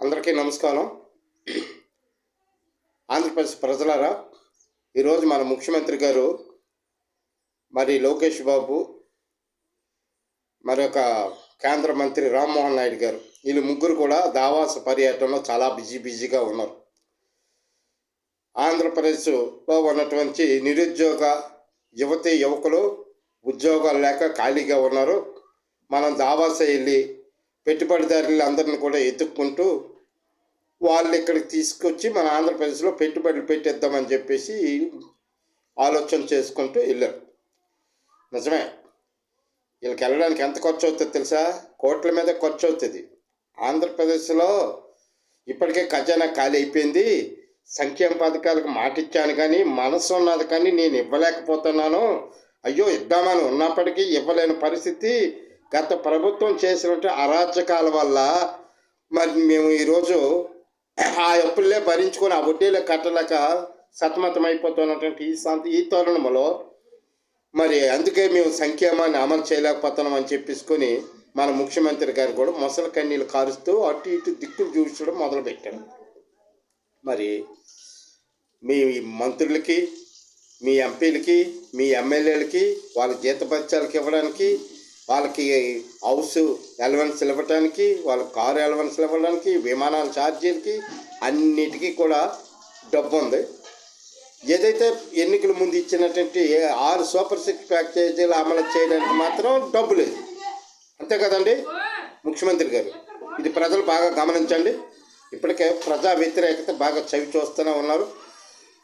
అందరికీ నమస్కారం. ఆంధ్రప్రదేశ్ ప్రజలారా ఈరోజు మన ముఖ్యమంత్రి గారు మరి లోకేష్ బాబు మరి ఒక కేంద్ర మంత్రి రామ్మోహన్ నాయుడు గారు వీళ్ళు ముగ్గురు కూడా దావాస పర్యటనలో చాలా బిజీ బిజీగా ఉన్నారు. ఆంధ్రప్రదేశ్లో ఉన్నటువంటి నిరుద్యోగ యువతి యువకులు ఉద్యోగాలు లేక ఖాళీగా ఉన్నారు. మనం దావాస వెళ్ళి పెట్టుబడిదారులు అందరిని కూడా ఎత్తుక్కుంటూ వాళ్ళు ఇక్కడికి తీసుకొచ్చి మన ఆంధ్రప్రదేశ్లో పెట్టుబడులు పెట్టేద్దామని చెప్పేసి ఆలోచన చేసుకుంటూ వెళ్ళారు నిజమే. వీళ్ళకి వెళ్ళడానికి ఎంత ఖర్చు అవుతుంది తెలుసా? కోట్ల మీద ఖర్చు అవుతుంది. ఆంధ్రప్రదేశ్లో ఇప్పటికే ఖజానా ఖాళీ అయిపోయింది. సంక్షేమ పథకాలకు మాట ఇచ్చాను కానీ మనసు ఉన్నది కానీ నేను ఇవ్వలేకపోతున్నాను. అయ్యో ఇద్దామని ఉన్నప్పటికీ ఇవ్వలేని పరిస్థితి. గత ప్రభుత్వం చేసినట్టు అరాచకాల వల్ల మరి మేము ఈరోజు ఆ అప్పులే భరించుకొని ఆ వడ్డీలు కట్టలేక సతమతం అయిపోతున్నటువంటి ఈ సంత ఈ తరుణంలో మరి అందుకే మేము సంక్షేమాన్ని అమలు చేయలేకపోతున్నాం అని చెప్పేసుకొని మన ముఖ్యమంత్రి గారు కూడా మొసలి కన్నీళ్ళు కారుస్తూ అటు ఇటు దిక్కులు చూపించడం మొదలుపెట్టారు. మరి మీ మంత్రులకి మీ ఎంపీలకి మీ ఎమ్మెల్యేలకి వాళ్ళ జీతపత్యాలకి ఇవ్వడానికి వాళ్ళకి హౌస్ ఎలవెన్స్ ఇవ్వటానికి వాళ్ళ కారు ఎలవెన్స్ ఇవ్వడానికి విమానాల ఛార్జీలకి అన్నిటికీ కూడా డబ్బు ఉంది. ఏదైతే ఎన్నికల ముందు ఇచ్చినటువంటి ఆరు సూపర్ సిక్స్ ప్యాకేజీలు అమలు చేయడానికి మాత్రం డబ్బు లేదు. అంతే కదండి? ముఖ్యమంత్రి గారు ఇది ప్రజలు బాగా గమనించండి. ఇప్పటికే ప్రజా వ్యతిరేకత బాగా చవి చూస్తూనే ఉన్నారు.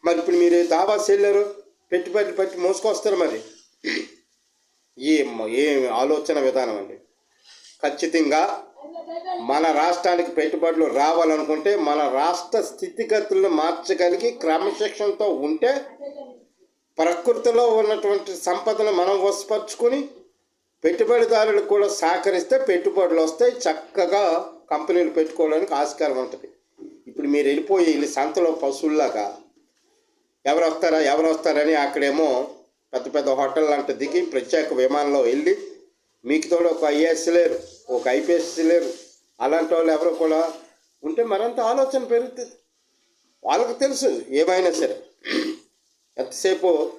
మరి ఇప్పుడు మీరు దాబాస్ వెళ్ళారు పెట్టుబడి పెట్టి మోసుకొస్తారు మరి. ఏం ఏం ఆలోచన విధానం అండి. ఖచ్చితంగా మన రాష్ట్రానికి పెట్టుబడులు రావాలనుకుంటే మన రాష్ట్ర స్థితిగతులను మార్చగలిగి క్రమశిక్షణతో ఉంటే ప్రకృతిలో ఉన్నటువంటి సంపదను మనం వసపరుచుకొని పెట్టుబడిదారులకు కూడా సహకరిస్తే పెట్టుబడులు వస్తాయి చక్కగా కంపెనీలు పెట్టుకోవడానికి ఆస్కారం ఉంటుంది. ఇప్పుడు మీరు వెళ్ళిపోయి వెళ్ళి సంతలో పశువుల్లాగా ఎవరు వస్తారా ఎవరు వస్తారని అక్కడేమో పెద్ద పెద్ద హోటల్ లాంటి దిగి ప్రత్యేక విమానంలో వెళ్ళి మీకు తోడు ఒక ఐఏఎస్ లేరు ఒక ఐపీఎస్ లేరు. అలాంటి వాళ్ళు ఎవరు కూడా ఉంటే మరంత ఆలోచన పెరుగుతుంది. వాళ్ళకి తెలుసు ఏమైనా సరే. ఎంతసేపు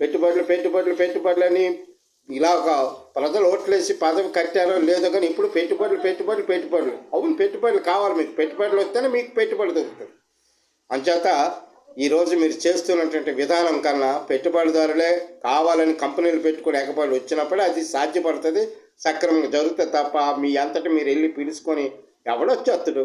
పెట్టుబడులు పెట్టుబడులు పెట్టుబడులు అని ఒక ప్రజలు ఓట్లేసి పదవి కట్టారో లేదో కానీ ఇప్పుడు పెట్టుబడులు పెట్టుబడులు పెట్టుబడులు. అవును పెట్టుబడులు కావాలి మీకు. పెట్టుబడులు వస్తేనే మీకు పెట్టుబడి దొరుకుతుంది. అంచేత ఈరోజు మీరు చేస్తున్నటువంటి విధానం కన్నా పెట్టుబడిదారులే కావాలని కంపెనీలు పెట్టుకుని ఎగబడి వచ్చినప్పుడు అది సాధ్యపడుతుంది. సక్రమంగా జరుగుతుంది తప్ప మీ అంతటి మీరు వెళ్ళి పిలుచుకొని ఎవడొచ్చేస్తాడు